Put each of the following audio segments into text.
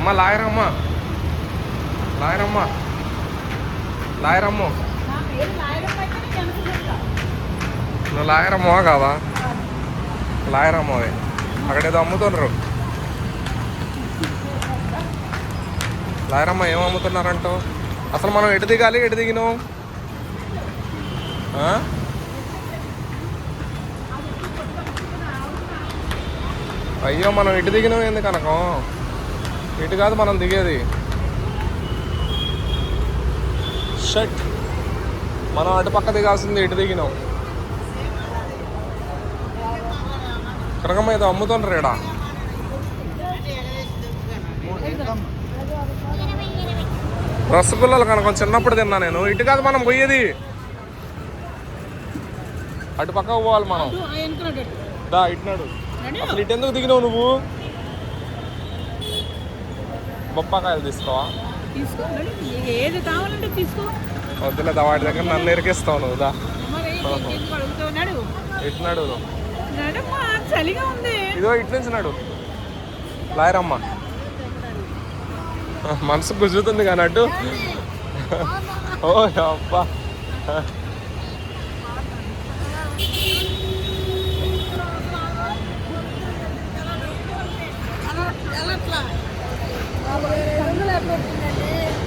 అమ్మ లాయరమ్మ లాయరమ్మ లాయరమ్మ నువ్వు లాయరమ్మవా కావా లాయరమ్మవే అక్కడేదో అమ్ముతున్నారు. లాయరమ్మ ఏం అమ్ముతున్నారంటో అసలు మనం ఎటు దిగాలి ఎటు దిగినాం? ఆ? అయ్యో మనం ఇటు దిగినాం? ఎందుకు అనకం? ఇటు కాదు మనం దిగేది. షట్. మనం అటు పక్క దిగాల్సింది ఇటు దిగినాం. కనకమ్మ ఏదో అమ్ముతుండ్రు ఈడ. రసగుల్లాలు కనుక చిన్నప్పుడు తిన్నా నేను. ఇటు కాదు మనం పోయేది. అటు పక్క పోవాలి మనం. దా ఇటునాడు నడు. అసలు ఇటు ఎందుకు దిగినావు నువ్వు? బొప్పాకాయలు తీసుకోవా ఏది కావాలంటే తీసుకో. వద్దులే వాటి దగ్గర నన్ను ఎరికిస్తావు నువ్వు దా. అడుగుతావు? నడు. ఇదో ఇటు నుంచి నాడు. లాయరమ్మ. మనసు గుజుతుంది కానీ అటు. ఓ అబ్బా.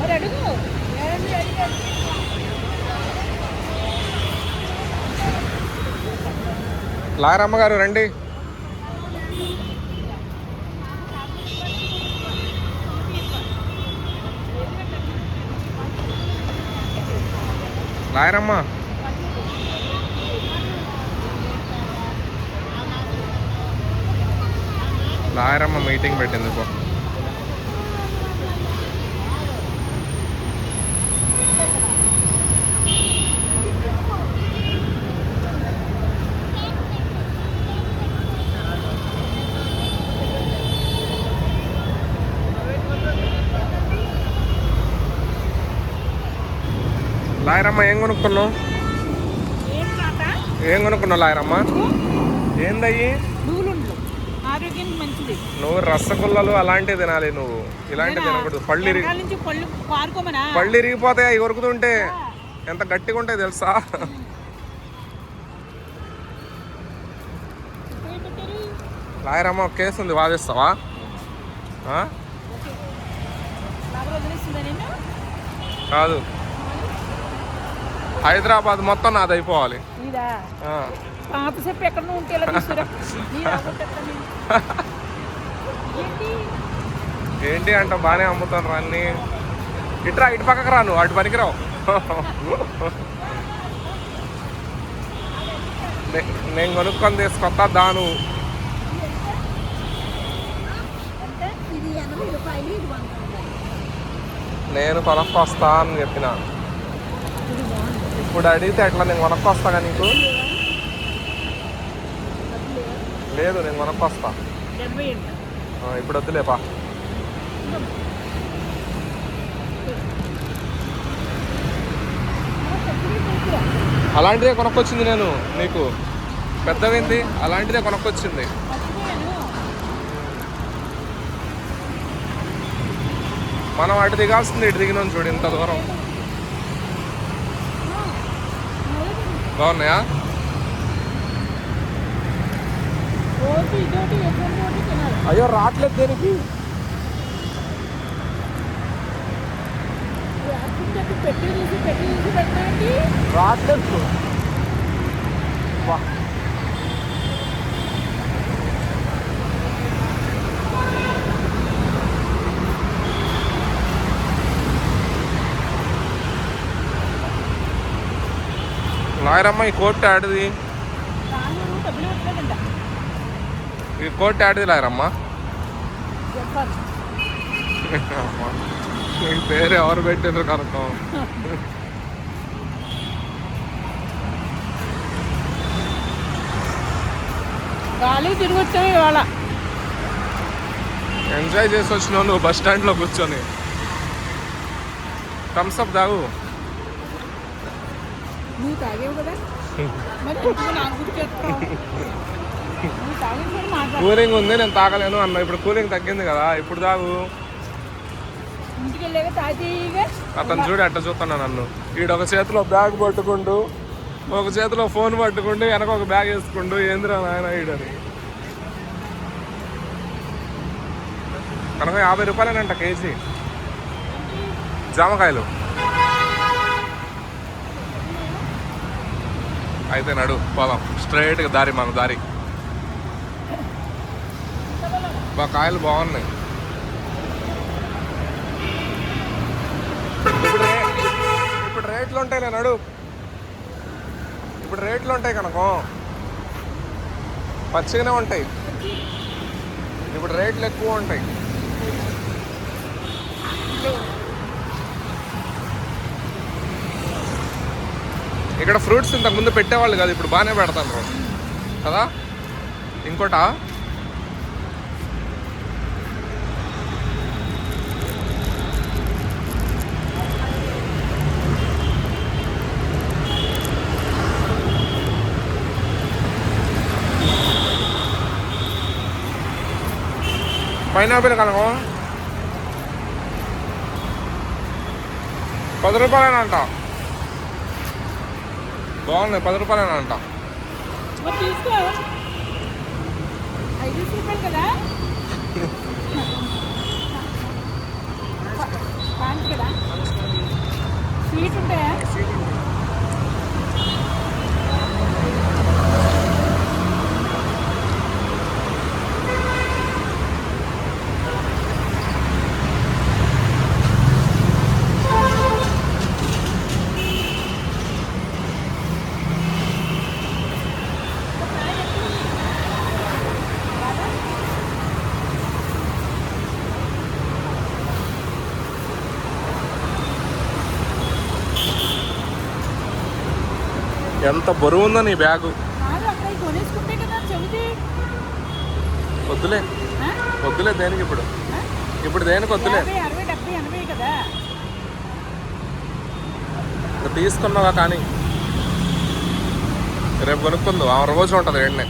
మరి అడుగు గారు రండి. లాయరమ్మ లాయరమ్మ మీటింగ్ పెట్టింది పో. లాయరమ్మ ఏం కొనుక్కున్నావు? ఏం కొనుక్కున్నావు లాయరమ్మ? ఏందయ్యి? నువ్వు రసగుల్లలు అలాంటివి తినాలి నువ్వు. ఇలాంటివి తినకూడదు. పళ్ళు పళ్ళు ఇరిగిపోతాయి? అవి కొరుకుతుంటే ఎంత గట్టిగా ఉంటాయి తెలుసా? లాయరమ్మ ఒక కేసు ఉంది. వాదిస్తావా? కాదు. హైదరాబాద్ మొత్తం నాది అయిపోవాలి. ఏంటి? అంట బాగానే అమ్ముతాను అన్ని. ఇట్రా ఇటు పక్కకు రా నువ్వు అటు పనికిరావు. నేను కొనుక్కొని తీసుకొస్తా దాను నేను కొనుక్కొస్తా అని చెప్పిన. ఇప్పుడు అడిగితే ఎట్లా? నేను కొనుక్కొస్తాగా నీకు. లేదు నేను కొనుక్కొస్తా. ఇప్పుడు వద్దులేపా అలాంటిదే కొనక్కొచ్చింది నేను నీకు. పెద్దవింది? అలాంటిదే కొనక్కొచ్చింది. మనం అటు దిగాల్సింది ఇటు దిగినాం చూడు ఇంత దూరం. బాగున్నాయా? అయ్యో రావట్లేదు దేనికి? రావట్లేదు. నాయరమ్మ ఈ కోట్ ఆడిది? ఈ కోట్ ఆడిది లాయరమ్మ ఈ పేరు ఎవరు పెట్టారు కనుక? గాలి తిరిగి వచ్చాము ఇవాళ. ఎంజాయ్ చేసి వచ్చినావు నువ్వు బస్ స్టాండ్లో కూర్చొని. థమ్స్అప్ తాగు. నువ్వు తాగేవు కదా? మరి కూలింగ్ ఉంది నేను తాగలేను అన్న. ఇప్పుడు కూలింగ్ తగ్గింది కదా ఇప్పుడు తాగు? అతను చూడు అట్ట చూస్తున్నా నన్ను. ఈడు ఒక చేతిలో బ్యాగ్ పట్టుకుంటూ ఒక చేతిలో ఫోన్ పట్టుకుంటూ వెనక ఒక బ్యాగ్ వేసుకుంటూ ఏందిరా నాయన ఈడని? కనుక యాభై రూపాయలేనంట కేజీ. జామకాయలు. అయితే నడు పోదాం. స్ట్రైట్గా దారి మన దారి. మా కాయలు బాగున్నాయి. ఇప్పుడు ఇప్పుడు రేట్లు ఉంటాయిలే నడు. ఇప్పుడు రేట్లు ఉంటాయి కనుక. పచ్చిగానే ఉంటాయి. ఇప్పుడు రేట్లు ఎక్కువ ఉంటాయి. ఇక్కడ ఫ్రూట్స్ ఇంతకు ముందు పెట్టేవాళ్ళు కాదు ఇప్పుడు బాగానే పెడతాను కదా? ఇంకోటా? పైనాపిల్ కనుక పది రూపాయలేనంట. బాగుంది పది రూపాయలు కదా. స్వీట్ ఉంటాయా? ఎంత బరువు ఉందో నీ బ్యాగు. వద్దులే? వద్దులే దేనికి ఇప్పుడు? ఇప్పుడు దేనికి వద్దులే? తీసుకున్నావా కానీ? రేపు కొనుక్కుందు. ఆ రోజు ఉంటుంది ఎండనే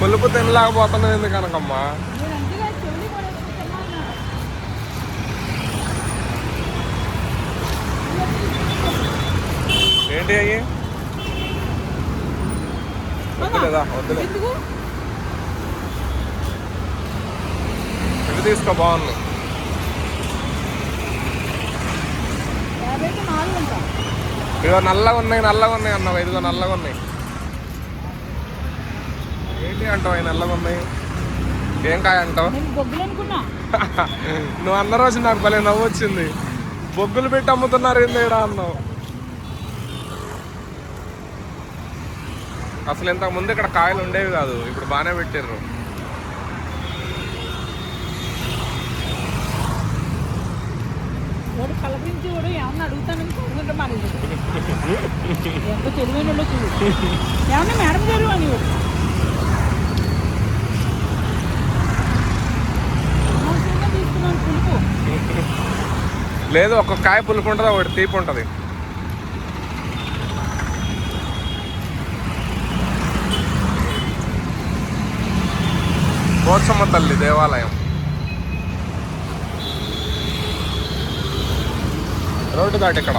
పులుపు అప్పుడు తిని ఏంటి అయ్యి? వద్దులేదా? వద్దులే. ఇవి తీసుకో బాగుంది. ఇదిగో నల్లగా ఉన్నాయి నల్లగా ఉన్నాయి అన్నావు. ఇదిగో నల్లగా ఉన్నాయి. ఏంటి అంటావు అవి నల్లగా ఉన్నాయి? ఏం కాయ అంటావు? నువ్వు అన్న రోజు నాకు భలే నవ్వు వచ్చింది బొగ్గులు పెట్టి అమ్ముతున్నారు ఏంది అన్నావు? అసలు ఇంతకు ముందు ఇక్కడ కాయలు ఉండేవి కాదు. ఇప్పుడు బాగానే పెట్టారు వాడు కలపించి వాడు ఏమన్నా అడుగుతానని కోరుకుంటే మానేది ఎంత తెలివైన వాళ్ళు చూడు. ఏమన్నా మేడం గారు అని లేదు ఒక కాయ పులుపు ఉంటుంది ఒకటి తీపి ఉంటుంది. పోచమ్మ తల్లి దేవాలయం. రోడ్డు దాటి ఇక్కడ.